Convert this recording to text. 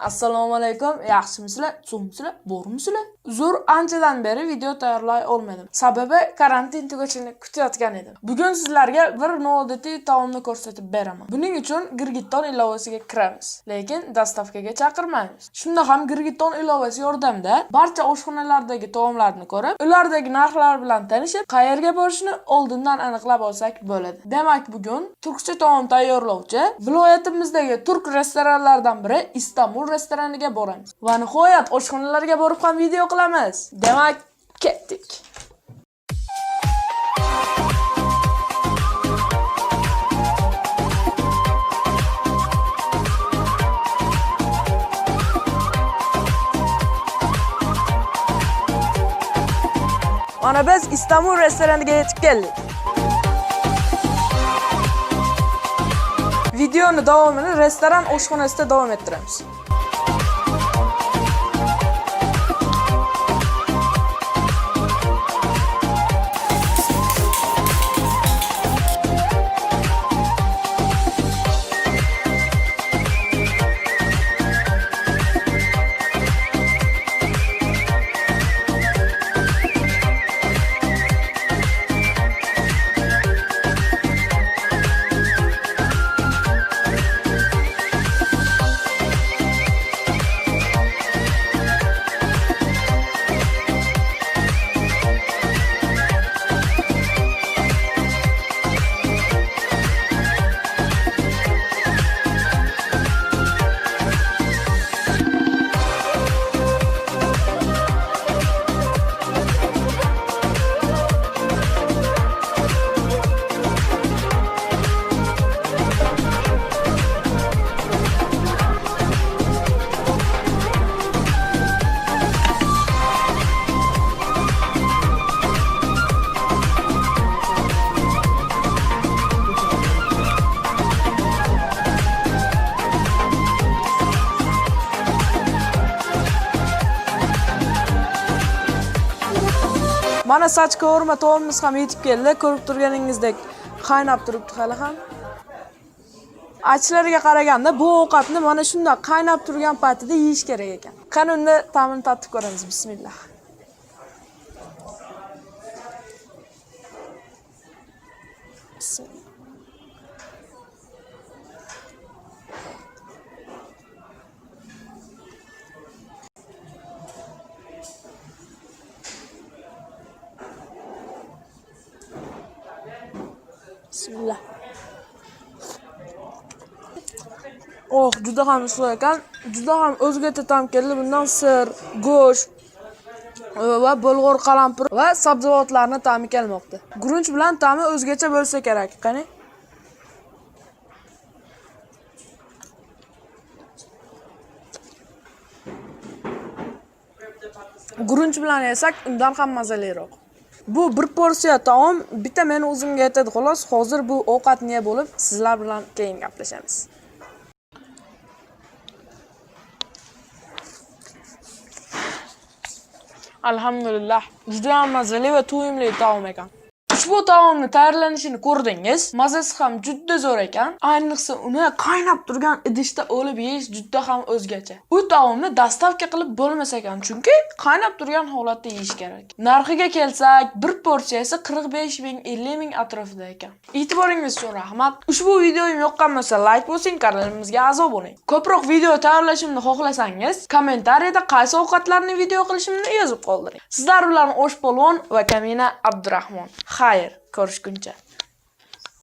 assalomu alaykum yaxshimisizlar so'ngmisizlar bormisizlar zo'r anchadan beri video tayyorlay olmadim. Sababi karantin tugashini kutayotgan edim. Bugun sizlarga bir noodatiy taomni ko'rsatib beraman. Buning uchun girgitton ilovasiga kiramiz lekin dastavkaga chaqirmaymiz. Shunda ham girgitton ilovasi yordamida barcha oshxonalardagi taomlarni ko'rib ulardagi narxlar bilan tanishib qayerga borishni oldindan aniqlab olsak bo'ladi. Demak bugun turkcha taom tayyorlovchi viloyatimizdagi turk restoranlaridan biri istanbul restoraniga boramiz va nihoyat oshxonalarga borib ham video qilamiz. Demak ketdik. Mana biz istanbul restoraniga yetib keldik. Videoni davomini restoran oshxonasida davom ettiramiz mana soch qovurma taomimiz ham yetib keldi. Ko'rib turganingizdek qaynab turibdi hali ham. Aytishlariga qaraganda bu ovqatni mana shundoq qaynab turgan paytida yeyish kerak ekan. Qani unda ta'mini tatib ko'ramiz. Bismillah. Bismillah. Bismillah. Oh, juda ekan. Juda ham o'zgacha ta'm keldi. Bundan sir, go'sht va bulg'or qalampir va sabzavotlarni ta'mi kelmoqda. Gurunch bilan ta'mi o'zgacha bo'lsa kerak. Qani? Gurunch bilan yesak undan ham mazaliroq. Bu bir porsiya taom bitta meni o'zimga yetadi xolos. Hozir bu ovqatni yeb bo'lib, sizlar bilan keyin gaplashamiz. Alhamdulillah, juda ham mazali va to'yimli taom ekan. Ushbu taomni tayyorlanishini ko'rdingiz. Mazasi ham juda zo'r ekan. Ayniqsa uni qaynab turgan idishda olib yeyish juda ham o'zgacha. U taomni dastavka qilib bo'lmas ekan, chunki qaynab turgan holatda yeyish kerak. Narxiga kelsak, bir porsiyasi 45 ming 50 ming atrofida ekan. E'tiboringiz uchun rahmat. Ushbu videoyim yoqqan bo'lsa, bosing, kanalimizga a'zo bo'ling. Ko'proq video tayyorlashimni xohlasangiz, kommentariyada qaysi ovqatlarni video qilishimni yozib qoldiring. Sizlar bilan Osh Polvon va Kamina Abdurahmon. Xayr, ko'rishguncha.